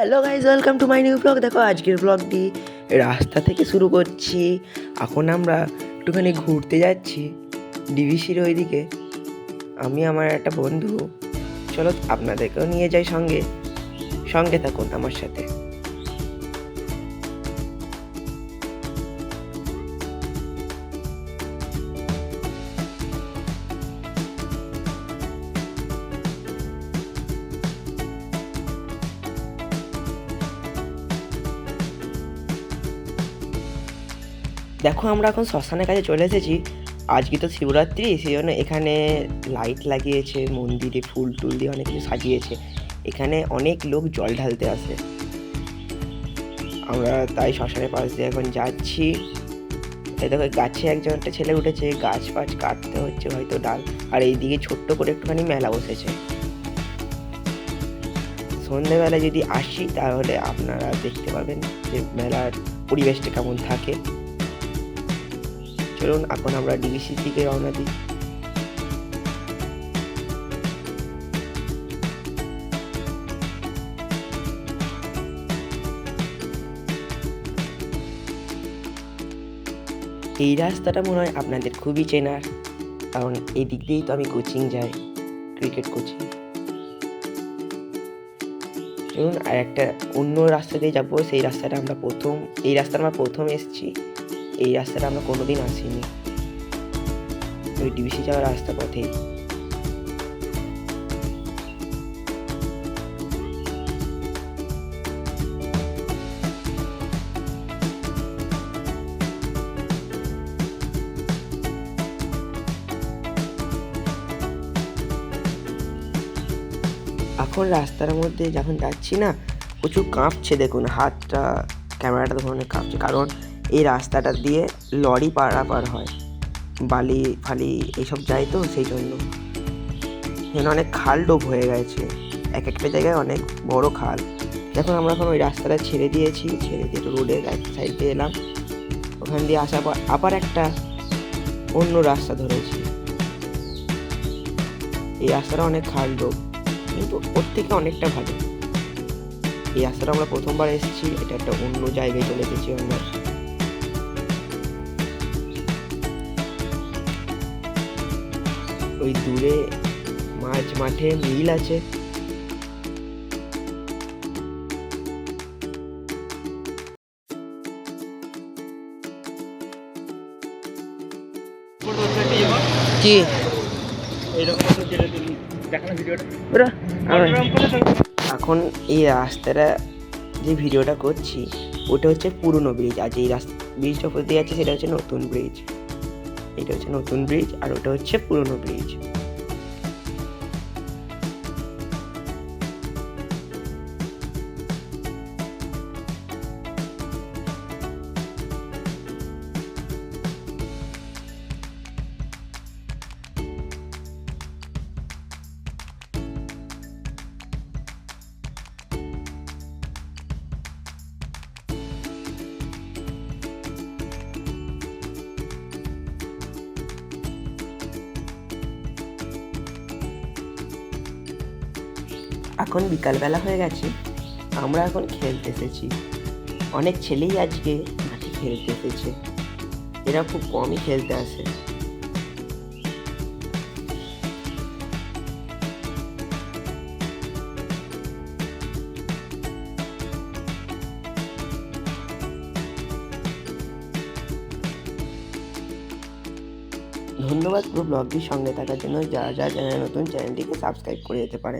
Hello guys welcome to my new blog দেখো, আজকের ব্লগটি রাস্তা থেকে শুরু করছি। এখন আমরা একটুখানি ঘুরতে যাচ্ছি ডিভিসির ওইদিকে। আমি, আমার একটা বন্ধু। চলো, আপনাদেরকেও নিয়ে যাই সঙ্গে। সঙ্গে থাকুন আমার সাথে। দেখো, আমরা এখন শ্মশানের কাছে চলে এসেছি। আজকে তো শিবরাত্রি, সেই জন্য এখানে লাইট লাগিয়েছে, মন্দিরে ফুল টুল দিয়ে অনেক কিছু সাজিয়েছে। এখানে অনেক লোক জল ঢালতে আসে। আমরা তাই শ্মশানের পাশ দিয়ে এখন যাচ্ছি। দেখো, গাছে একজন একটা ছেলে উঠেছে, গাছ ফাছ কাটতে হচ্ছে হয়তো ডাল। আর এইদিকে ছোট্ট করে একটুখানি মেলা বসেছে। সন্ধেবেলা যদি আসি, তাহলে আপনারা দেখতে পাবেন যে মেলার পরিবেশটা কেমন থাকে। চলুন, এখন আমরা ডিবিসির দিকে রওনা দিই। এই রাস্তাটা মনে হয় আপনাদের খুবই চেনার, কারণ এই দিক দিয়েই তো আমি কোচিং যাই, ক্রিকেট কোচিং। চলুন আর একটা অন্য রাস্তা দিয়ে যাব, সেই রাস্তাটা আমরা প্রথম, এই রাস্তা আমরা প্রথম এসেছি। এই রাস্তাটা আমরা কোনোদিন আসিনি। ওই ডিবিসি যাওয়ার রাস্তা পথেই। এখন রাস্তার মধ্যে যখন যাচ্ছি না, প্রচুর কাঁপছে দেখুন, হাতটা, ক্যামেরাটা অনেক কাঁপছে। কারণ এই রাস্তাটা দিয়ে লরি পারাপার হয়। বালি ফালি এইসব যায় তো সেই জন্য। এখানে অনেক খাল ডোব হয়ে গেছে। এক একটা জায়গায় অনেক বড় খাল। দেখুন, আমরা এখন ওই রাস্তাটা ছেড়ে দিয়েছি। ছেড়ে দিয়ে রোডের এক সাইডে এলাম। ওখান দিয়ে আসার পর আবার একটা অন্য রাস্তা ধরেছি। এই রাস্তাটা অনেক খাল ডোব, কিন্তু ওর থেকে অনেকটা ভালো। এই রাস্তাটা আমরা প্রথমবার এসেছি। এটা একটা অন্য জায়গায় চলে এসেছি আমরা। ওই দূরে মাঝ মাঠে মিল আছে। কি এখন এই রাস্তাটা যে ভিডিওটা করছি ওটা হচ্ছে পুরনো ব্রিজ আর যেই রাস্তা ব্রিজটা দিয়ে যাচ্ছে সেটা হচ্ছে নতুন ব্রিজ এটা হচ্ছে নতুন ব্রিজ আর ওটা হচ্ছে পুরনো ব্রিজ এখন বিকালবেলা হয়ে গেছে, আমরা এখন খেলতে এসেছি। অনেক ছেলেই আজকে মাঠে খেলতে এসেছে। এরা খুব কমই খেলতে আসে। ধন্যবাদ পুরো ব্লগটির সঙ্গে থাকার জন্য। যারা যারা নতুন, চ্যানেলটিকে সাবস্ক্রাইব করে যেতে পারে।